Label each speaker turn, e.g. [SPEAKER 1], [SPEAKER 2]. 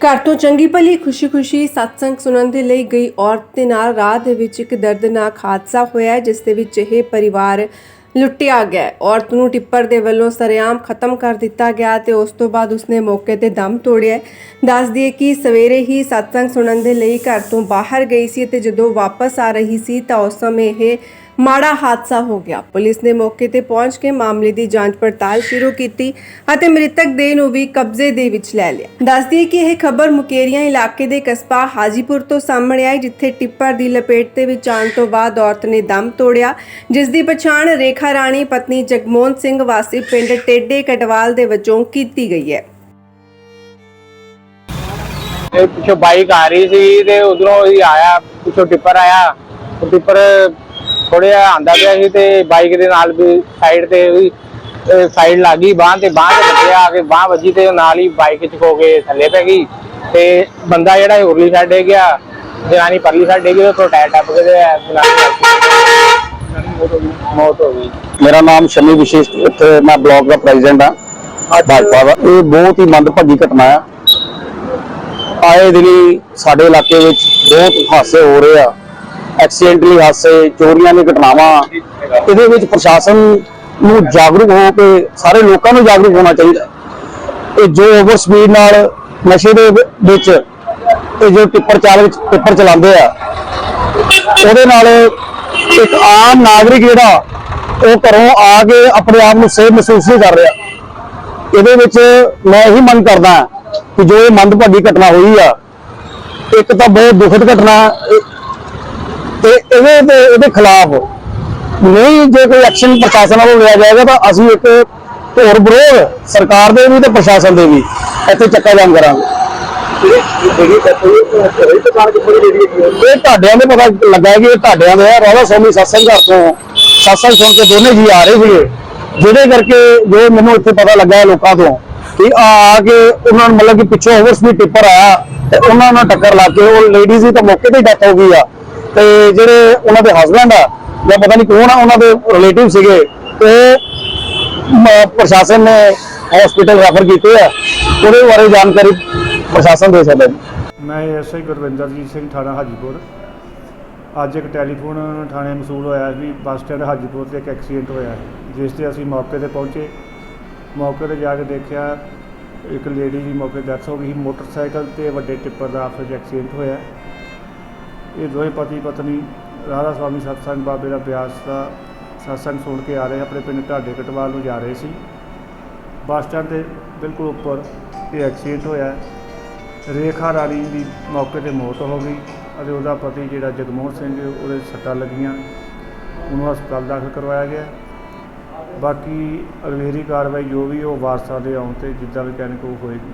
[SPEAKER 1] ਘਰ ਤੋਂ ਚੰਗੀ ਭਲੀ ਖੁਸ਼ੀ-ਖੁਸ਼ੀ ਸਤਸੰਗ ਸੁਣਨ ਦੇ ਲਈ ਗਈ ਔਰਤ ਦੇ ਨਾਲ ਰਾਹ ਦੇ ਵਿੱਚ ਇੱਕ ਦਰਦਨਾਕ ਹਾਦਸਾ ਹੋਇਆ ਜਿਸ ਦੇ ਵਿੱਚ ਇਹ ਪਰਿਵਾਰ ਲੁੱਟਿਆ ਗਿਆ ਔਰਤ ਨੂੰ ਟਿੱਪਰ ਦੇ ਵੱਲੋਂ ਸਰਿਆਮ ਖਤਮ ਕਰ ਦਿੱਤਾ ਗਿਆ ਤੇ ਉਸ ਤੋਂ ਬਾਅਦ ਉਸਨੇ ਮੌਕੇ ਤੇ ਦਮ ਤੋੜਿਆ ਹੈ। ਦੱਸ ਦਈਏ ਕਿ ਸਵੇਰੇ ਹੀ ਸਤਸੰਗ ਸੁਣਨ ਦੇ ਲਈ ਘਰ ਤੋਂ ਬਾਹਰ ਗਈ ਸੀ ਤੇ ਜਦੋਂ ਵਾਪਸ ਆ ਰਹੀ ਸੀ ਤਾਂ ਉਸ ਸਮੇਂ ਇਹ ਮਾੜਾ ਹਾਦਸਾ ਹੋ ਗਿਆ। ਪੁਲਿਸ ਨੇ ਮੌਕੇ ਤੇ ਪਹੁੰਚ ਕੇ ਮਾਮਲੇ ਦੀ ਜਾਂਚ ਪੜਤਾਲ ਸ਼ੁਰੂ ਕੀਤੀ ਅਤੇ ਮ੍ਰਿਤਕ ਦੇਹ ਨੂੰ ਵੀ ਕਬਜ਼ੇ ਦੇ ਵਿੱਚ ਲੈ ਲਿਆ। ਦੱਸਦੀ ਕਿ ਇਹ ਖਬਰ ਮੁਕੇਰੀਆਂ ਇਲਾਕੇ ਦੇ ਕਸਬਾ ਹਾਜੀਪੁਰ ਤੋਂ ਸਾਹਮਣੇ ਆਈ, ਜਿੱਥੇ ਟਿੱਪਰ ਦੀ ਲਪੇਟ ਦੇ ਵਿੱਚ ਆਉਣ ਤੋਂ ਬਾਅਦ ਔਰਤ ਨੇ ਦਮ ਤੋੜਿਆ। ਜਿਸ ਦੀ ਪਛਾਣ ਰੇਖਾ ਰਾਣੀ, ਪਤਨੀ ਜਗਮੋਹਨ ਸਿੰਘ ਵਾਸੀ ਪਿੰਡ ਟੇਡੇ ਕਟਵਾਲ ਦੇ ਵਜੋਂ ਕੀਤੀ ਗਈ ਹੈ।
[SPEAKER 2] ਇਹ ਪਿੱਛੋਂ ਬਾਈਕ ਆ ਰਹੀ ਸੀ ਤੇ ਉਧਰੋਂ ਹੀ ਆਇਆ, ਪਿੱਛੋਂ ਟਿੱਪਰ ਆਇਆ। ਟਿੱਪਰ ਥੋੜਾ ਜਿਹਾ ਆਂਦਾ ਪਿਆ ਸੀ ਤੇ ਬਾਈਕ ਦੇ ਨਾਲ ਵੀ ਸਾਈਡ ਤੇ ਵੀ ਸਾਈਡ ਲੱਗੀ ਬਾਹ ਤੇ ਬਾਹ ਤੇ ਵੱਜਿਆ ਆ ਕੇ ਬਾਹ ਵੱਜੀ ਤੇ ਨਾਲ ਹੀ ਬਾਈਕ ਚ ਖੋ ਕੇ ਥੱਲੇ ਪੈ ਗਈ। ਤੇ ਬੰਦਾ ਜਿਹੜਾ ਉਰਲੀ ਸਾਈਡ ਡੇ ਗਿਆ ਜਨਾਨੀ ਪਰਲੀ ਸਾਈਡ ਡੇ ਗਈ ਉਹ ਤੋਂ ਟਾਇਰ ਟੱਪ ਕੇ ਤੇ ਜਨਾਨੀ ਮੌਤ ਹੋ ਗਈ।
[SPEAKER 3] ਮੇਰਾ ਨਾਮ ਸ਼ਮੀ ਵਿਸ਼ੇਸ਼ ਇੱਥੇ ਮੈਂ ਬਲਾਕ ਦਾ ਪ੍ਰੈਜ਼ੀਡੈਂਟ ਆ ਭਾਜਪਾ ਦਾ। ਇਹ ਬਹੁਤ ਹੀ ਮੰਦਭਾਗੀ ਘਟਨਾ ਆ। ਆਏ ਦਿਨੀ ਸਾਡੇ ਇਲਾਕੇ ਵਿੱਚ ਬਹੁਤ ਹਾਦਸੇ ਹੋ ਰਹੇ ਆ। ਐਕਸੀਡੈਂਟਲੀ ਹਾਦਸੇ, ਚੋਰੀਆਂ ਦੀਆਂ ਘਟਨਾਵਾਂ, ਇਹਦੇ ਵਿੱਚ ਪ੍ਰਸ਼ਾਸਨ ਨੂੰ ਜਾਗਰੂਕ ਹੋ ਕੇ ਸਾਰੇ ਲੋਕਾਂ ਨੂੰ ਜਾਗਰੂਕ ਹੋਣਾ ਚਾਹੀਦਾ ਇਹ ਜੋ ਓਵਰ ਸਪੀਡ ਨਾਲ ਨਸ਼ੇ ਦੇ ਵਿੱਚ ਇਹ ਜੋ ਟਿੱਪਰ ਚਾਲਕ ਟਿੱਪਰ ਚਲਾਉਂਦੇ ਆ, ਉਹਦੇ ਨਾਲ ਇੱਕ ਆਮ ਨਾਗਰਿਕ ਜਿਹੜਾ, ਉਹ ਘਰੋਂ ਆ ਕੇ ਆਪਣੇ ਆਪ ਨੂੰ ਸੇਫ ਮਹਿਸੂਸ ਨਹੀਂ ਕਰ ਰਿਹਾ। ਇਹਦੇ ਵਿੱਚ ਮੈਂ ਇਹੀ ਮੰਗ ਕਰਦਾ ਕਿ ਜੋ ਇਹ ਮੰਦਭਾਗੀ ਘਟਨਾ ਹੋਈ ਆ, ਇੱਕ ਤਾਂ ਬਹੁਤ ਦੁਖਦ ਘਟਨਾ ਤੇ ਇਹਦੇ ਤੇ ਇਹਦੇ ਖਿਲਾਫ ਨਹੀਂ ਜੇ ਕੋਈ ਐਕਸ਼ਨ ਪ੍ਰਸ਼ਾਸਨ ਵੱਲੋਂ ਲਿਆ ਜਾਏਗਾ ਤਾਂ ਅਸੀਂ ਇੱਕ ਹੋਰ ਵਿਰੋਧ ਸਰਕਾਰ ਦੇ ਵੀ ਤੇ ਪ੍ਰਸ਼ਾਸਨ ਦੇ ਵੀ ਇੱਥੇ ਚੱਕਾ ਜਾਮ ਕਰਾਂਗੇ। ਇਹ ਢਾਡਿਆਂ ਦੇ ਪਤਾ ਲੱਗਾ ਕਿ ਇਹ ਢਾਡਿਆਂ ਦੇ ਆ, ਰਾਧਾ ਸਵਾਮੀ ਸਤਸੰਗ ਘਰ ਤੋਂ ਸਤਸੰਗ ਸੁਣ ਕੇ ਦੋਨੇ ਜੀ ਆ ਰਹੇ ਸੀਗੇ। ਜਿਹਦੇ ਕਰਕੇ ਜੋ ਮੈਨੂੰ ਇੱਥੇ ਪਤਾ ਲੱਗਾ ਲੋਕਾਂ ਤੋਂ ਕਿ ਆ ਆ ਕੇ ਉਹਨਾਂ ਨੂੰ ਮਤਲਬ ਕਿ ਪਿੱਛੋਂ ਓਵਰ ਸਪੀਡ ਟਿੱਪਰ ਆਇਆ ਤੇ ਉਹਨਾਂ ਨਾਲ ਟੱਕਰ ਲੱਗ ਕੇ ਉਹ ਲੇਡੀਜ਼ ਦੀ ਤਾਂ ਮੌਕੇ ਤੇ ਡੈਥ ਹੋ ਗਈ ਆ। ਤੇ ਜਿਹੜੇ ਉਹਨਾਂ ਦੇ ਹਸਬੰਡ ਆ, ਜਾਂ ਪਤਾ ਨਹੀਂ ਕੌਣ ਆ ਉਹਨਾਂ ਦੇ ਰਿਲੇਟਿਵ ਸੀਗੇ ਉਹ ਪ੍ਰਸ਼ਾਸਨ ਨੇ ਹਸਪੀਟਲ ਰੈਫਰ ਕੀਤੇ ਆ, ਉਹਦੇ ਬਾਰੇ ਜਾਣਕਾਰੀ ਪ੍ਰਸ਼ਾਸਨ ਦੇ ਸਕਦਾ ਜੀ
[SPEAKER 4] ਮੈਂ ਐਸਆਈ ਗੁਰਵਿੰਦਰਜੀਤ ਸਿੰਘ ਥਾਣਾ ਹਾਜੀਪੁਰ। ਅੱਜ ਇੱਕ ਟੈਲੀਫੋਨ ਥਾਣੇ ਮਸੂਲ ਹੋਇਆ ਵੀ ਬੱਸ ਸਟੈਂਡ ਹਾਜੀਪੁਰ ਤੇ ਇੱਕ ਐਕਸੀਡੈਂਟ ਹੋਇਆ, ਜਿਸ ਤੇ ਅਸੀਂ ਮੌਕੇ ਤੇ ਪਹੁੰਚੇ। ਮੌਕੇ ਤੇ ਜਾ ਕੇ ਦੇਖਿਆ, ਇੱਕ ਲੇਡੀ ਦੀ ਮੌਕੇ ਡੈਥ ਹੋ ਗਈ ਸੀ। ਮੋਟਰਸਾਈਕਲ ਤੇ ਵੱਡੇ ਟਿੱਪਰ ਦਾ ਆਪਸ ਵਿੱਚ ਐਕਸੀਡੈਂਟ ਹੋਇਆ। ਇਹ ਦੋਵੇਂ ਪਤੀ ਪਤਨੀ ਰਾਧਾ ਸਵਾਮੀ ਸਤਸੰਗ ਬਾਬੇ ਦਾ ਬਿਆਸ ਦਾ ਸਤਸੰਗ ਸੁਣ ਕੇ ਆ ਰਹੇ, ਆਪਣੇ ਪਿੰਡ ਢਾਡੇ ਕਟਵਾਲ ਨੂੰ ਜਾ ਰਹੇ ਸੀ। ਬੱਸ ਸਟੈਂਡ ਦੇ ਬਿਲਕੁਲ ਉੱਪਰ ਇਹ ਐਕਸੀਡੈਂਟ ਹੋਇਆ। ਰੇਖਾ ਰਾਣੀ ਦੀ ਮੌਕੇ ਤੇ ਮੌਤ ਹੋ ਗਈ ਅਤੇ ਉਹਦਾ ਪਤੀ ਜਿਹੜਾ ਜਗਮੋਹਨ ਸਿੰਘ ਉਹਦੇ ਸੱਟਾਂ ਲੱਗੀਆਂ। ਉਹਨੂੰ ਹਸਪਤਾਲ ਦਾਖਲ ਕਰਵਾਇਆ ਗਿਆ। ਬਾਕੀ ਅਗਲੇਰੀ ਕਾਰਵਾਈ ਜੋ ਵੀ ਉਹ ਵਾਰਸਾਂ ਦੇ ਆਉਣ ਤੇ ਜਿੱਦਾਂ ਵੀ ਕਹਿਣ ਕੋ ਹੋਏਗੀ।